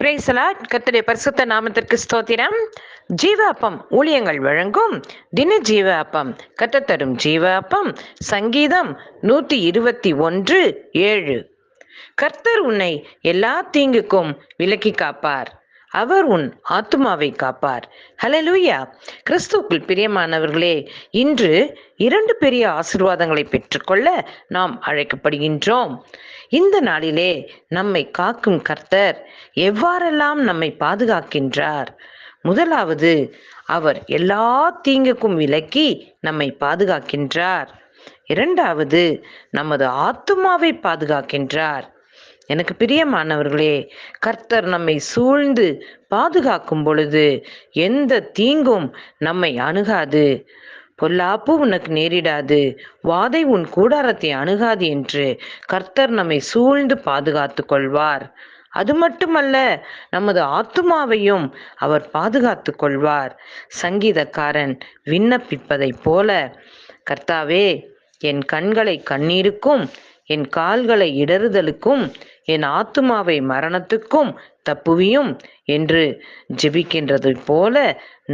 பிரேசலா கர்த்தருடைய பரிசுத்த நாமத்திற்கு ஸ்தோத்திரம். ஜீவ அப்பம் ஊழியங்கள் வழங்கும் தின ஜீவ அப்பம் கத்த தரும் ஜீவ அப்பம் சங்கீதம் நூற்றி இருபத்தி ஒன்று ஏழு. கர்த்தர் உன்னை எல்லா தீங்குக்கும் விலக்கி காப்பார். அவர் உன் ஆத்துமாவை காப்பார். ஹலலூயா கிறிஸ்துக்குள் பிரியமானவர்களே இன்று இரண்டு பெரிய ஆசிர்வாதங்களை பெற்றுக்கொள்ள நாம் அழைக்கப்படுகின்றோம். இந்த நாளிலே நம்மை காக்கும் கர்த்தர் எவ்வாறெல்லாம் நம்மை பாதுகாக்கின்றார்? முதலாவது அவர் எல்லா தீங்குக்கும் விலக்கி நம்மை பாதுகாக்கின்றார். இரண்டாவது நமது ஆத்துமாவை பாதுகாக்கின்றார். எனக்கு பிரியமானவர்களே கர்த்தர் நம்மை சூழ்ந்து பாதுகாக்கும் பொழுது எந்த தீங்கும் நம்மை அணுகாது. பொல்லாப்பு உனக்கு நேரிடாது வாதை உன் கூடாரத்தை அணுகாது என்று கர்த்தர் நம்மை சூழ்ந்து பாதுகாத்து கொள்வார். அது மட்டுமல்ல நமது ஆத்துமாவையும் அவர் பாதுகாத்து கொள்வார். சங்கீதக்காரன் விண்ணப்பிப்பதைப் போல கர்த்தாவே என் கண்களை கண்ணீருக்கும் என் கால்களை இடறுதலுக்கும் என் ஆத்துமாவை மரணத்துக்கும் தப்புவியும் என்று ஜெபிக்கின்றது போல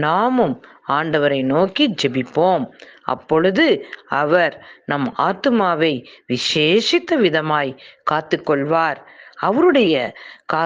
நாமும் ஆண்டவரை நோக்கி ஜெபிப்போம். அப்பொழுது அவர் நம் ஆத்துமாவை விசேஷித்த விதமாய் காத்துக்கொள்வார். அவருடைய கா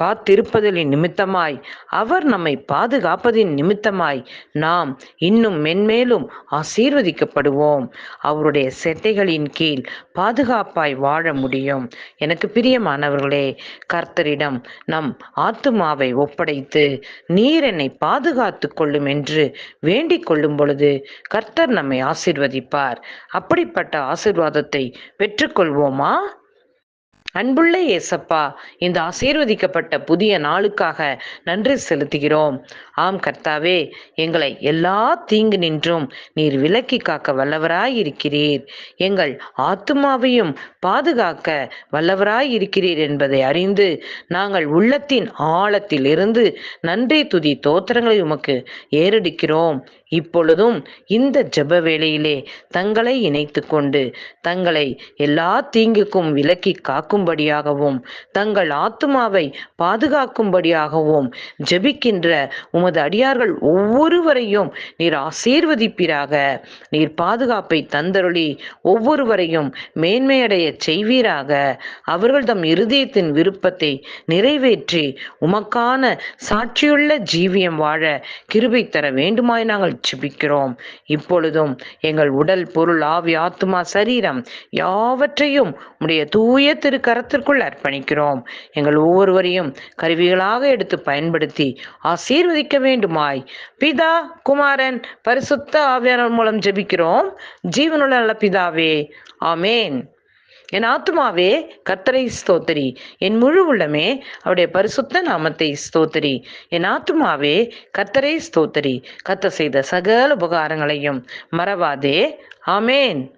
காத்திருப்பதலின் நிமித்தமாய் அவர் நம்மை பாதுகாப்பதின் நிமித்தமாய் நாம் இன்னும் மென்மேலும் ஆசீர்வதிக்கப்படுவோம். அவருடைய செட்டைகளின் கீழ் பாதுகாப்பாய் வாழ முடியும். எனக்கு பிரியமானவர்களே கர்த்தரிடம் நம் ஆத்துமாவை ஒப்படைத்து நீர் என்னை பாதுகாத்து கொள்ளும் என்று வேண்டிக் கொள்ளும் பொழுது கர்த்தர் நம்மை ஆசீர்வதிப்பார். அப்படிப்பட்ட ஆசீர்வாதத்தை பெற்றுக்கொள்வோமா? அன்புள்ள ஏசப்பா இந்த ஆசீர்வதிக்கப்பட்ட புதிய நாளுக்காக நன்றி செலுத்துகிறோம். ஆம் கர்த்தாவே எங்களை எல்லா தீங்கு நின்றும் நீர் விலக்கி காக்க வல்லவராய் இருக்கிறீர் எங்கள் ஆத்துமாவையும் பாதுகாக்க வல்லவராய் இருக்கிறீர் என்பதை அறிந்து நாங்கள் உள்ளத்தின் ஆழத்தில் இருந்து நன்றி துதி தோத்திரங்களை உமக்கு ஏறெடுக்கிறோம். இப்பொழுதும் இந்த ஜெப வேளையிலே தங்களை இணைத்து கொண்டு தங்களை எல்லா தீங்குக்கும் விலக்கி காக்கும் காக்கும்படியாகவும் தங்கள் ஆத்துமாவை பாதுகாக்கும்படியாகவும் ஜெபிக்கின்ற உமது அடியார்கள் ஒவ்வொருவரையும் நீர் ஆசீர்வதிப்பீராக. நீர் பாதுகாப்பை தந்தருளி ஒவ்வொருவரையும் மேன்மையடைய செய்வீராக. அவர்கள் தம் இருதயத்தின் விருப்பத்தை நிறைவேற்றி உமக்கான சாட்சியுள்ள ஜீவியம் வாழ கிருபை தர வேண்டுமாய் நாங்கள் ஜிபிக்கிறோம். இப்பொழுதும் எங்கள் உடல் பொருள் ஆவி ஆத்மா சரீரம் யாவற்றையும் உடைய தூய திரு கரத்திற்குள் அர்ப்பணிக்கிறோம். எங்கள் ஒவ்வொருவரையும் கருவிகளாக எடுத்து பயன்படுத்தி ஆசீர்வதிக்க வேண்டுமாய். பிதா குமாரன் பரிசுத்த ஆவியானவர் மூலம் ஜெபிக்கிறோம். ஜீவனுள்ள நல்ல பிதாவே ஆமேன். என் ஆத்மாவே கத்தரை ஸ்தோத்திரி. என் முழு உள்ளமே அவருடைய பரிசுத்த நாமத்தை ஸ்தோத்திரி. என் ஆத்மாவே கத்தரை ஸ்தோத்திரி. கத்த செய்த சகல உபகாரங்களையும் மறவாதே. ஆமேன்.